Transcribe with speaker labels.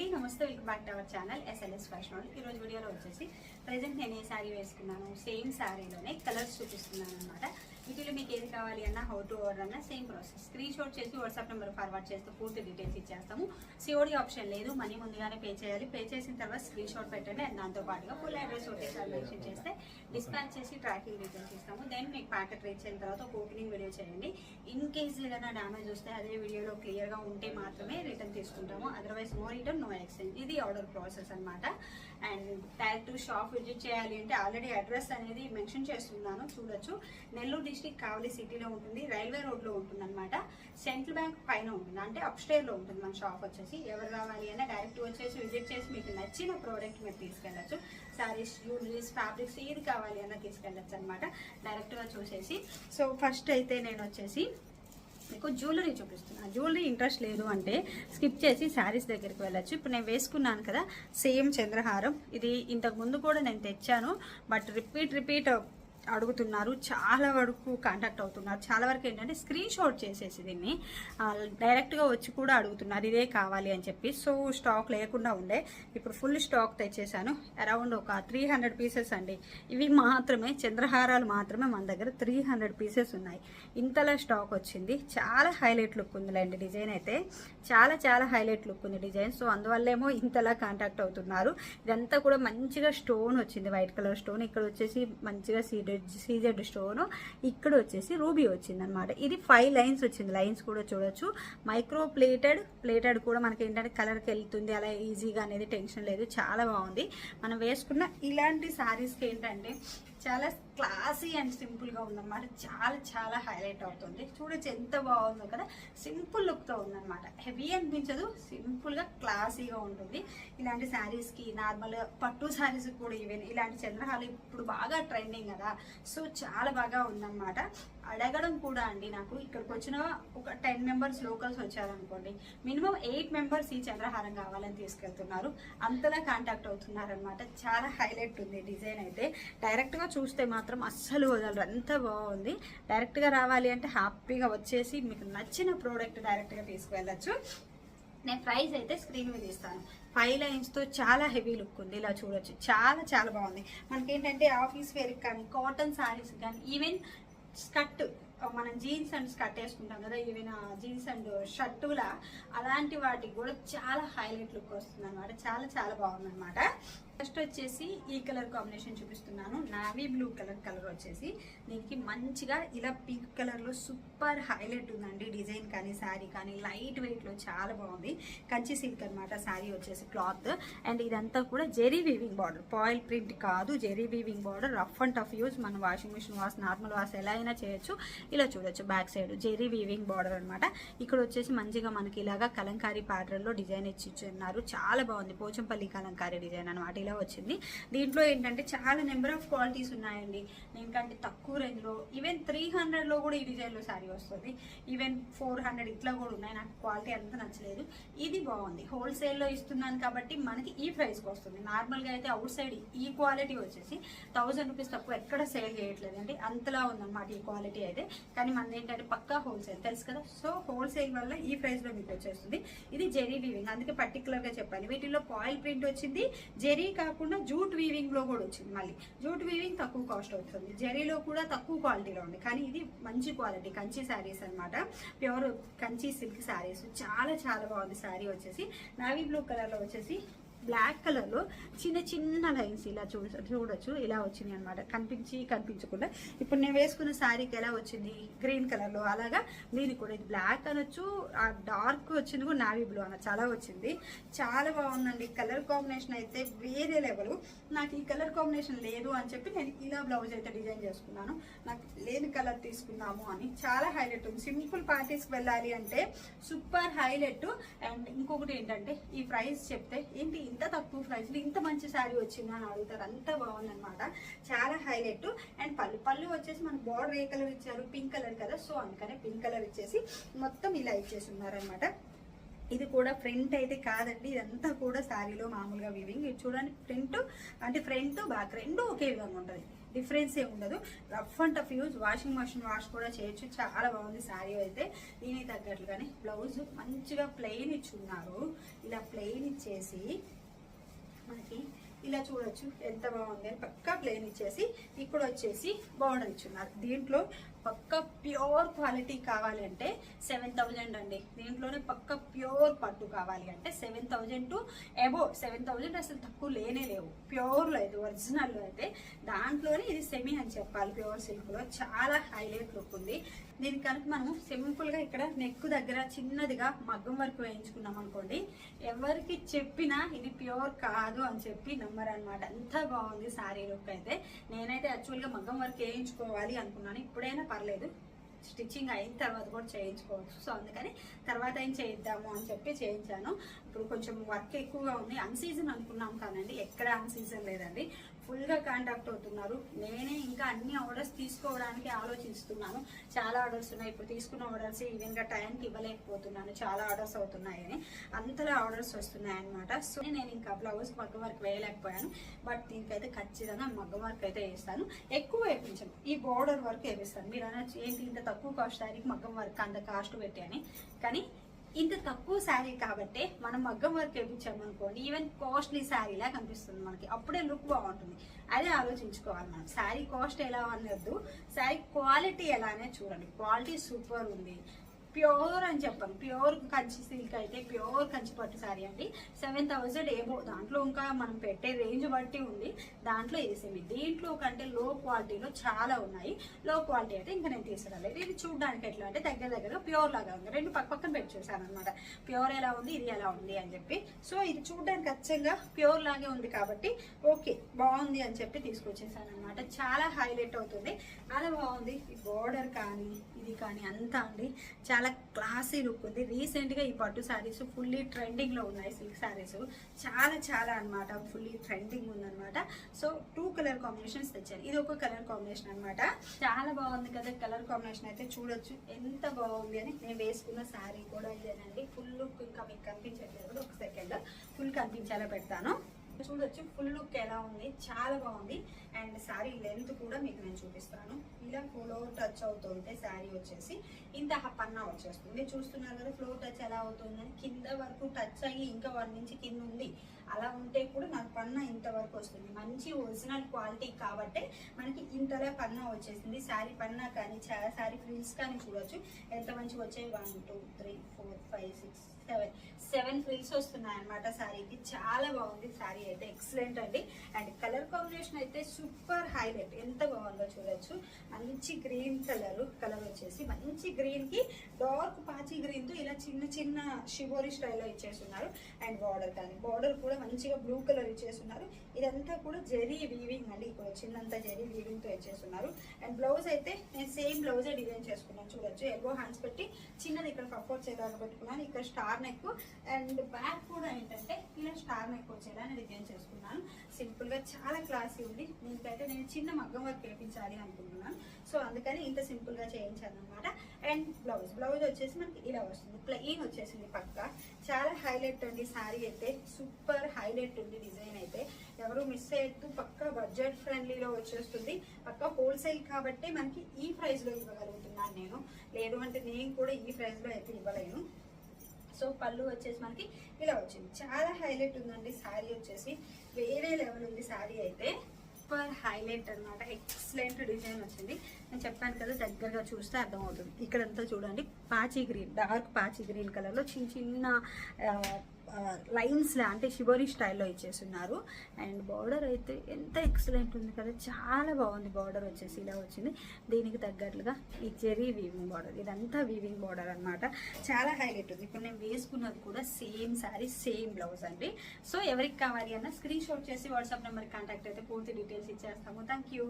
Speaker 1: అండి నమస్తే welcome back to our channel SLS fashion ఈ రోజు వీడియోలో వచ్చేసి ప్రజెంట్ నేను ఏ శారీ వేసుకున్నాను సేమ్ శారీలోనే కలర్స్ చూపిస్తున్నాను అనమాట వీటిలో మీకు ఏది కావాలి అన్న హౌ టు ఆర్డర్ అన్న సేమ్ ప్రాసెస్ స్క్రీన్ షాట్ చేసి వాట్సాప్ నెంబర్ ఫార్వర్డ్ చేస్తే పూర్తి డీటెయిల్స్ ఇచ్చేస్తాము. సిఓడి ఆప్షన్ లేదు మనీ ముందుగానే పే చేయాలి. పే చేసిన తర్వాత స్క్రీన్ షాట్ పెట్టండి అండ్ దాంతో పాటుగా ఫుల్ అడ్రస్ ఒకటేసారి మెన్షన్ చేస్తే డిస్పాచ్ చేసి ట్రాకింగ్ డీటెయిల్స్ ఇస్తాము. దెన్ మీకు ప్యాకెట్ రీచ్ అయిన తర్వాత ఒక ఓపెనింగ్ వీడియో చేయండి. ఇన్ కేస్ ఏదైనా డ్యామేజ్ వస్తే అదే వీడియోలో క్లియర్గా ఉంటే మాత్రమే రిటర్న్ తీసుకుంటాము. Otherwise no return no exchange ఇది ఆర్డర్ ప్రాసెస్ అన్నమాట. అండ్ డైరెక్ట్ షాప్ విజిట్ చేయాలి అంటే ఆల్రెడీ అడ్రస్ అనేది మెన్షన్ చేస్తున్నాను. చూడొచ్చు. నెల్లూరు డిస్టిక్ కావలి సిటీలో ఉంటుంది రైల్వే రోడ్లో ఉంటుంది అనమాట సెంట్రల్ బ్యాంక్ పైన ఉంటుంది అంటే అప్స్టేర్లో ఉంటుంది మన షాప్ వచ్చేసి. ఎవరు రావాలి అయినా డైరెక్ట్ వచ్చేసి విజిట్ చేసి మీకు నచ్చిన ప్రోడక్ట్ మీరు తీసుకెళ్ళచ్చు. శారీస్ జ్యువెలరీస్ ఫ్యాబ్రిక్స్ ఏది కావాలి అన్నా తీసుకెళ్ళచ్చు అనమాట డైరెక్ట్గా చూసేసి. సో ఫస్ట్ అయితే నేను వచ్చేసి మీకు జ్యువెలరీ చూపిస్తున్నాను జ్యువెలరీ ఇంట్రెస్ట్ లేదు అంటే స్కిప్ చేసి శారీస్ దగ్గరికి వెళ్ళొచ్చు. ఇప్పుడు నేను వేసుకున్నాను కదా సేమ్ చంద్రహారం. ఇది ఇంతకు ముందు కూడా నేను తెచ్చాను బట్ రిపీట్ రిపీట్ అడుగుతున్నారు చాలా వరకు కాంటాక్ట్ అవుతున్నారు. చాలా వరకు ఏంటంటే స్క్రీన్ షాట్ చేసేసి దీన్ని డైరెక్ట్గా వచ్చి కూడా అడుగుతున్నారు ఇదే కావాలి అని చెప్పి. సో స్టాక్ లేకుండా ఉండే ఇప్పుడు ఫుల్ స్టాక్ తెచ్చేసాను. అరౌండ్ ఒక త్రీ హండ్రెడ్ పీసెస్ అండి. ఇవి మాత్రమే చంద్రహారాలు మాత్రమే మన దగ్గర త్రీ హండ్రెడ్ పీసెస్ ఉన్నాయి. ఇంతలా స్టాక్ వచ్చింది. చాలా హైలైట్ లుక్ ఉందిలేండి డిజైన్ అయితే. చాలా చాలా హైలైట్ లుక్ ఉంది డిజైన్. సో అందువల్లేమో ఇంతలా కాంటాక్ట్ అవుతున్నారు. ఇదంతా కూడా మంచిగా స్టోన్ వచ్చింది వైట్ కలర్ స్టోన్ ఇక్కడ వచ్చేసి మంచిగా సీడ్ సీజెడ్ స్టోన్. ఇక్కడ వచ్చేసి రూబీ వచ్చింది అనమాట ఇది ఫైవ్ లైన్స్ వచ్చింది. లైన్స్ కూడా చూడొచ్చు. మైక్రో ప్లేటెడ్ ప్లేటెడ్ కూడా మనకి ఏంటంటే కలర్కి వెళ్తుంది అలా ఈజీగా అనేది టెన్షన్ లేదు. చాలా బాగుంది. మనం వేసుకున్న ఇలాంటి శారీస్కి ఏంటంటే చాలా క్లాసీ అండ్ సింపుల్గా ఉందన్నమాట. చాలా చాలా హైలైట్ అవుతుంది. చూడొచ్చు ఎంత బాగుందో కదా. సింపుల్ లుక్తో ఉందన్నమాట. హెవీ అనిపించదు. సింపుల్గా క్లాసీగా ఉంటుంది. ఇలాంటి శారీస్కి నార్మల్గా పట్టు శారీస్ కూడా ఈవెన్ ఇలాంటి చంద్రహాలు ఇప్పుడు బాగా ట్రెండింగ్ కదా. సో చాలా బాగా ఉందన్నమాట. అడగడం కూడా అండి నాకు. ఇక్కడికి వచ్చిన ఒక టెన్ మెంబర్స్ లోకల్స్ వచ్చారనుకోండి మినిమం ఎయిట్ మెంబర్స్ ఈ చంద్రహారం కావాలని తీసుకెళ్తున్నారు. అంతలా కాంటాక్ట్ అవుతున్నారనమాట చాలా హైలైట్ ఉంది డిజైన్ అయితే. డైరెక్ట్గా చూస్తే మాత్రం అస్సలు వదలరు. అంత బాగుంది. డైరెక్ట్గా రావాలి అంటే హ్యాపీగా వచ్చేసి మీకు నచ్చిన ప్రోడక్ట్ డైరెక్ట్గా తీసుకువెళ్ళచ్చు. నేను ప్రైస్ అయితే స్క్రీన్ మీద ఇస్తాను. ఫైవ్ లైన్స్తో చాలా హెవీ లుక్ ఉంది. ఇలా చూడొచ్చు. చాలా చాలా బాగుంది. మనకేంటంటే ఆఫీస్ వేర్కి కానీ కాటన్ శారీస్ కానీ ఈవెన్ స్కర్ట్ మనం జీన్స్ అండ్ స్కర్ట్ వేసుకుంటాం కదా ఈవెన్ జీన్స్ అండ్ షర్టులా అలాంటి వాటికి కూడా చాలా హైలైట్ లుక్ వస్తుంది అనమాట చాలా చాలా బాగుంది అనమాట ఫస్ట్ వచ్చేసి ఈ కలర్ కాంబినేషన్ చూపిస్తున్నాను. నావీ బ్లూ కలర్ కలర్ వచ్చేసి దీనికి మంచిగా ఇలా పింక్ కలర్లో సూపర్ హైలైట్ ఉందండి. డిజైన్ కానీ శారీ కానీ లైట్ వెయిట్లో చాలా బాగుంది. కంచి సిల్క్ అనమాట శారీ వచ్చేసి క్లాత్ అండ్ ఇదంతా కూడా zari weaving border foil print కాదు zari weaving border rough and tough use మన washing machine wash normal wash ఎలా అయినా చేయొచ్చు. ఇలా చూడొచ్చు back side zari weaving border అనమాట ఇక్కడ వచ్చేసి మంచిగా మనకి ఇలాగా కలంకారీ ప్యాటర్న్లో డిజైన్ ఇచ్చి ఇచ్చున్నారు చాలా బాగుంది. పోచంపల్లి కలంకారీ డిజైన్ అనమాట ఇలా వచ్చింది. దీంట్లో ఏంటంటే చాలా నెంబర్ ఆఫ్ క్వాలిటీస్ ఉన్నాయండి. దీనికంటే తక్కువ రేంజ్లో ఈవెన్ త్రీ హండ్రెడ్లో కూడా ఈ డిజైన్లో శారీ వస్తుంది. ఈవెన్ ఫోర్ హండ్రెడ్ ఇట్లా కూడా ఉన్నాయి. నాకు క్వాలిటీ అంత నచ్చలేదు. ఇది బాగుంది. హోల్సేల్లో ఇస్తున్నాను కాబట్టి మనకి ఈ ప్రైస్కి వస్తుంది. నార్మల్గా అయితే అవుట్ సైడ్ ఈ క్వాలిటీ వచ్చేసి థౌజండ్ రూపీస్ తక్కువ ఎక్కడ సేల్ చేయట్లేదు అండి అంతలా ఉందన్నమాట ఈ క్వాలిటీ అయితే. కానీ మనది ఏంటంటే పక్కా హోల్సేల్. తెలుసు కదా? సో హోల్సేల్ వల్ల ఈ ప్రైస్లో మీకు వచ్చేస్తుంది. ఇది జెరీ వీవింగ్. అందుకే పర్టికులర్గా చెప్పాలి. వీటిలో పాయిల్ ప్రింట్ వచ్చింది. జెరీ కాకుండా జూట్ వీవింగ్లో కూడా వచ్చింది మళ్ళీ. జూట్ వీవింగ్ తక్కువ కాస్ట్ అవుతుంది. జరీలో కూడా తక్కువ క్వాలిటీలో ఉంది. కానీ ఇది మంచి క్వాలిటీ కంచి శారీస్ అన్నమాట. ప్యూర్ కంచి సిల్క్ శారీస్ చాలా చాలా బాగుంది. శారీ వచ్చేసి. నావీ బ్లూ కలర్లో వచ్చేసి బ్లాక్ కలర్లో చిన్న చిన్న లైన్స్ ఇలా చూడ చూడొచ్చు. ఇలా వచ్చినాయి అనమాట కనిపించి కనిపించకుండా. ఇప్పుడు నేను వేసుకున్న శారీకి ఎలా వచ్చింది? గ్రీన్ కలర్లో అలాగా దీనికి కూడా ఇది బ్లాక్ అనొచ్చు ఆ డార్క్ వచ్చింది కూడా నావీ బ్లూ అన్న చాలా వచ్చింది. చాలా బాగుందండి. కలర్ కాంబినేషన్ అయితే వేరే లెవెల్ నాకు ఈ కలర్ కాంబినేషన్ లేదు అని చెప్పి నేను ఇలా బ్లౌజ్ అయితే డిజైన్ చేసుకున్నాను. నాకు లేని కలర్ తీసుకుందాము అని చాలా హైలైట్ ఉంది. సింపుల్ పార్టీస్కి వెళ్ళాలి అంటే సూపర్ హైలైట్ అండ్ ఇంకొకటి ఏంటంటే ఈ ప్రైస్ చెప్తే ఏంటి ఇంత తక్కువ ప్రైస్లో ఇంత మంచి శారీ వచ్చిందా అని అడుగుతారు. అంత బాగుందనమాట చాలా హైలైట్ అండ్ పళ్ళు పళ్ళు వచ్చేసి మన బార్డర్ ఏ కలర్ ఇచ్చారు? పింక్ కలర్ కదా. సో అందుకనే పింక్ కలర్ ఇచ్చేసి మొత్తం ఇలా ఇచ్చేసి ఉన్నారనమాట ఇది కూడా ఫ్రంట్ అయితే కాదండి. ఇదంతా కూడా శారీలో మామూలుగా వివింగ్ ఇది చూడండి ఫ్రంట్ అంటే ఫ్రంట్ బ్యాక్ రెండు ఒకే విధంగా ఉంటుంది. డిఫరెన్స్ ఏ ఉండదు. Rough and tough use washing machine wash కూడా చేయొచ్చు. చాలా బాగుంది శారీ అయితే. దీనికి తగ్గట్లుగానే బ్లౌజ్ మంచిగా ప్లెయిన్ ఇచ్చున్నారు. ఇలా ప్లెయిన్ ఇచ్చేసి మనకి ఇలా చూడొచ్చు ఎంత బాగుంది. అని పక్కా ప్లెయిన్ ఇచ్చేసి ఇక్కడ వచ్చేసి బార్డర్ ఇచ్చున్నారు. దీంట్లో పక్క ప్యూర్ క్వాలిటీ కావాలి అంటే సెవెన్ థౌజండ్ అండి. దీంట్లోనే పక్క ప్యూర్ పట్టు కావాలి అంటే seven thousand to above seven thousand అసలు తక్కువ లేనే లేవు. ప్యూర్లో అయితే ఒరిజినల్లో అయితే దాంట్లోనే ఇది సెమీ అని చెప్పాలి. ప్యూర్ సిల్క్లో చాలా హైలైట్ లుక్ ఉంది. దీనికి కనుక మనం సింపుల్గా ఇక్కడ నెక్ దగ్గర చిన్నదిగా మగ్గం వర్క్ వేయించుకున్నాం అనుకోండి. ఎవరికి చెప్పినా ఇది ప్యూర్ కాదు అని చెప్పి నమ్మరు అనమాట అంత బాగుంది శారీ లుక్ అయితే. నేనైతే యాక్చువల్గా మగ్గం వర్క్ వేయించుకోవాలి అనుకున్నాను. ఇప్పుడైనా పర్లేదు. స్టిచ్చింగ్ అయిన తర్వాత కూడా చేయించుకోవచ్చు. సో అందుకని తర్వాత ఏం చేయిద్దాము అని చెప్పి చేయించాను. ఇప్పుడు కొంచెం వర్క్ ఎక్కువగా ఉంది. అన్ సీజన్ అనుకున్నాం కానండి. ఎక్కడ అన్ సీజన్ లేదండి. ఫుల్గా కాంటాక్ట్ అవుతున్నారు. నేనే ఇంకా అన్ని ఆర్డర్స్ తీసుకోవడానికి ఆలోచిస్తున్నాను. చాలా ఆర్డర్స్ ఉన్నాయి. ఇప్పుడు తీసుకున్న ఆర్డర్స్ ఈవెన్గా టైంకి ఇవ్వలేకపోతున్నాను. చాలా ఆర్డర్స్ అవుతున్నాయని. అంతలా ఆర్డర్స్ వస్తున్నాయన్నమాట. సో నేను ఇంకా బ్లౌజ్ మగ్గ వర్క్ వేయలేకపోయాను. బట్ దీనికైతే ఖచ్చితంగా మగ్గ వర్క్ అయితే వేస్తాను. ఎక్కువ వేయించను ఈ బోర్డర్ వర్క్ వేపిస్తాను. మీరు అనొచ్చు ఏంటి ఇంత తక్కువ కాస్ట్ దానికి మగ్గం వర్క్ అంత కాస్ట్ పెట్టాను. కానీ ఇంత తక్కువ శారీ కాబట్టి మనం మగ్గం వర్క్ వేయించామనుకోండి ఈవెన్ కాస్ట్లీ శారీలా కనిపిస్తుంది మనకి. అప్పుడే లుక్ బాగుంటుంది. అదే ఆలోచించుకోవాలి మనం. శారీ కాస్ట్ ఎలా అనొద్దు శారీ క్వాలిటీ ఎలా అనేది చూడండి. క్వాలిటీ సూపర్ ఉంది. ప్యూర్ అని చెప్పాను ప్యూర్ కంచి సిల్క్ అయితే ప్యూర్ కంచి పట్టు శారీ అండి. సెవెన్ థౌజండ్ ఏమో. దాంట్లో ఇంకా మనం పెట్టే రేంజ్ బట్టి ఉంది. దాంట్లో వేసేమి దీంట్లో కంటే లో క్వాలిటీలో చాలా ఉన్నాయి. లో క్వాలిటీ అయితే ఇంకా నేను తీసుకురాలేదు. ఇది చూడడానికి ఎట్లా అంటే దగ్గర దగ్గర ప్యూర్ లాగా ఉంది. రెండు పక్క పక్కన పెట్టి చూసాను అనమాట ప్యూర్ ఎలా ఉంది? ఇది ఎలా ఉంది? అని చెప్పి. సో ఇది చూడడానికి అచ్చంగా ప్యూర్ లాగే ఉంది కాబట్టి ఓకే బాగుంది అని చెప్పి తీసుకొచ్చేసాను అనమాట చాలా హైలైట్ అవుతుంది. అలా బాగుంది. ఈ బోర్డర్ కానీ ఇది కానీ అంతా అండి. చాలా క్లాసీ లుక్ ఉంది. రీసెంట్గా ఈ పట్టు శారీస్ ఫుల్లీ ట్రెండింగ్లో ఉన్నాయి సిల్క్ శారీస్. చాలా చాలా అన్నమాట ఫుల్లీ ట్రెండింగ్ ఉందనమాట సో టూ కలర్ కాంబినేషన్స్ తెచ్చాను ఇది ఒక కలర్ కాంబినేషన్ అన్నమాట. చాలా బాగుంది కదా కలర్ కాంబినేషన్ అయితే చూడొచ్చు. ఎంత బాగుంది అని నేను వేసుకున్న శారీ కూడా ఇదేనండి. ఫుల్ లుక్ ఇంకా మీకు కనిపించట్లేదు. ఒక సెకండ్. ఫుల్ కనిపించేలా పెడతాను. చూడొచ్చు ఫుల్ లుక్ ఎలా ఉంది? చాలా బాగుంది. అండ్ శారీ లెంత్ కూడా మీకు నేను చూపిస్తాను. ఇలా ఫ్లోర్ టచ్ అవుతుంటే శారీ వచ్చేసి ఇంత పన్నా వచ్చేస్తుంది. చూస్తున్నారు కదా ఫ్లోర్ టచ్ ఎలా అవుతుందని? కింద వరకు టచ్ అయ్యి ఇంకా వన్ నుంచి కింద ఉంది. అలా ఉంటే కూడా నాకు పన్నా ఇంతవరకు వస్తుంది. మంచి ఒరిజినల్ క్వాలిటీ కాబట్టి మనకి ఇంతలా పన్నా వచ్చేసింది. శారీ పన్నా కానీ శారీ ఫ్రిల్స్ కానీ చూడొచ్చు. ఎంత మంచిగా వచ్చాయి? One two three four five six seven seven frills వస్తున్నాయి అనమాట శారీకి చాలా బాగుంది శారీ అయితే. ఎక్సలెంట్ అండి. అండ్ కలర్ కాంబినేషన్ అయితే సూపర్ హైలైట్ ఎంత బాగుందో చూడొచ్చు. మంచి గ్రీన్ కలర్ కలర్ వచ్చేసి మంచి గ్రీన్కి డార్క్ పాచి గ్రీన్తో ఇలా చిన్న చిన్న షిబోరి స్టైల్లో ఇచ్చేస్తున్నారు. అండ్ బార్డర్ కానీ బార్డర్ కూడా మంచిగా బ్లూ కలర్ ఇచ్చేస్తున్నారు. ఇదంతా కూడా జెరీ వీవింగ్ అండి. ఇక్కడ చిన్నంత జెరీ వీవింగ్తో ఇచ్చేస్తున్నారు. అండ్ బ్లౌజ్ అయితే నేను సేమ్ బ్లౌజే డిజైన్ చేసుకున్నాను. చూడొచ్చు. ఎల్బో హ్యాండ్స్ పెట్టి చిన్నది ఇక్కడ కప్ వచ్చేలాగా పెట్టుకున్నాను. ఇక్కడ స్టార్ నెక్ అండ్ బ్యాక్ కూడా ఏంటంటే ఇలా స్టార్ నెక్ వచ్చేలా నేను డిజైన్ చేసుకున్నాను. సింపుల్గా చాలా క్లాసీ ఉంది. దీనికైతే నేను చిన్న మగ్గం వర్క్ వేయించాలి అనుకుంటున్నాను. సో అందుకని ఇంత సింపుల్గా చేయించాను అనమాట అండ్ బ్లౌజ్ బ్లౌజ్ వచ్చేసి మనకి ఇలా వస్తుంది. ప్లెయిన్ వచ్చేసింది పక్క. చాలా హైలైట్ ఉంది శారీ అయితే. సూపర్ హైలైట్ ఉంది డిజైన్ అయితే. ఎవరు మిస్ అయ్యద్దు పక్క బడ్జెట్ ఫ్రెండ్లీలో వచ్చేస్తుంది. పక్క హోల్సేల్ కాబట్టి మనకి ఈ ప్రైస్లో ఇవ్వగలుగుతున్నాను నేను. లేదు అంటే నేను కూడా ఈ ప్రైస్లో అయితే ఇవ్వలేను. సో పళ్ళు వచ్చేసి మనకి ఇలా వచ్చింది. చాలా హైలైట్ ఉందండి శారీ వచ్చేసి. వేరే లెవెల్ ఉంది శారీ అయితే. సూపర్ హైలైట్ అన్నమాట. ఎక్సలెంట్ డిజైన్ వచ్చింది. నేను చెప్పాను కదా దగ్గరగా చూస్తే అర్థమవుతుంది. ఇక్కడంతా చూడండి పాచి గ్రీన్ డార్క్ పాచి గ్రీన్ కలర్లో చిన్న చిన్న లైన్స్లా అంటే షిబోరి స్టైల్లో ఇచ్చేస్తున్నారు. అండ్ బార్డర్ అయితే ఎంత ఎక్సలెంట్ ఉంది కదా చాలా బాగుంది బార్డర్ వచ్చేసి ఇలా వచ్చింది. దీనికి తగ్గట్లుగా ఈ చెరీ వీవింగ్ బార్డర్ ఇదంతా వీవింగ్ బార్డర్ అన్నమాట. చాలా హైలైట్ ఉంది. ఇప్పుడు నేను వేసుకున్నది కూడా సేమ్ శారీ సేమ్ బ్లౌజ్ అండి. సో ఎవరికి కావాలి అన్న స్క్రీన్ షాట్ చేసి వాట్సాప్ నెంబర్ కాంటాక్ట్ అయితే పూర్తి డీటెయిల్స్ ఇచ్చేస్తాము. Thank you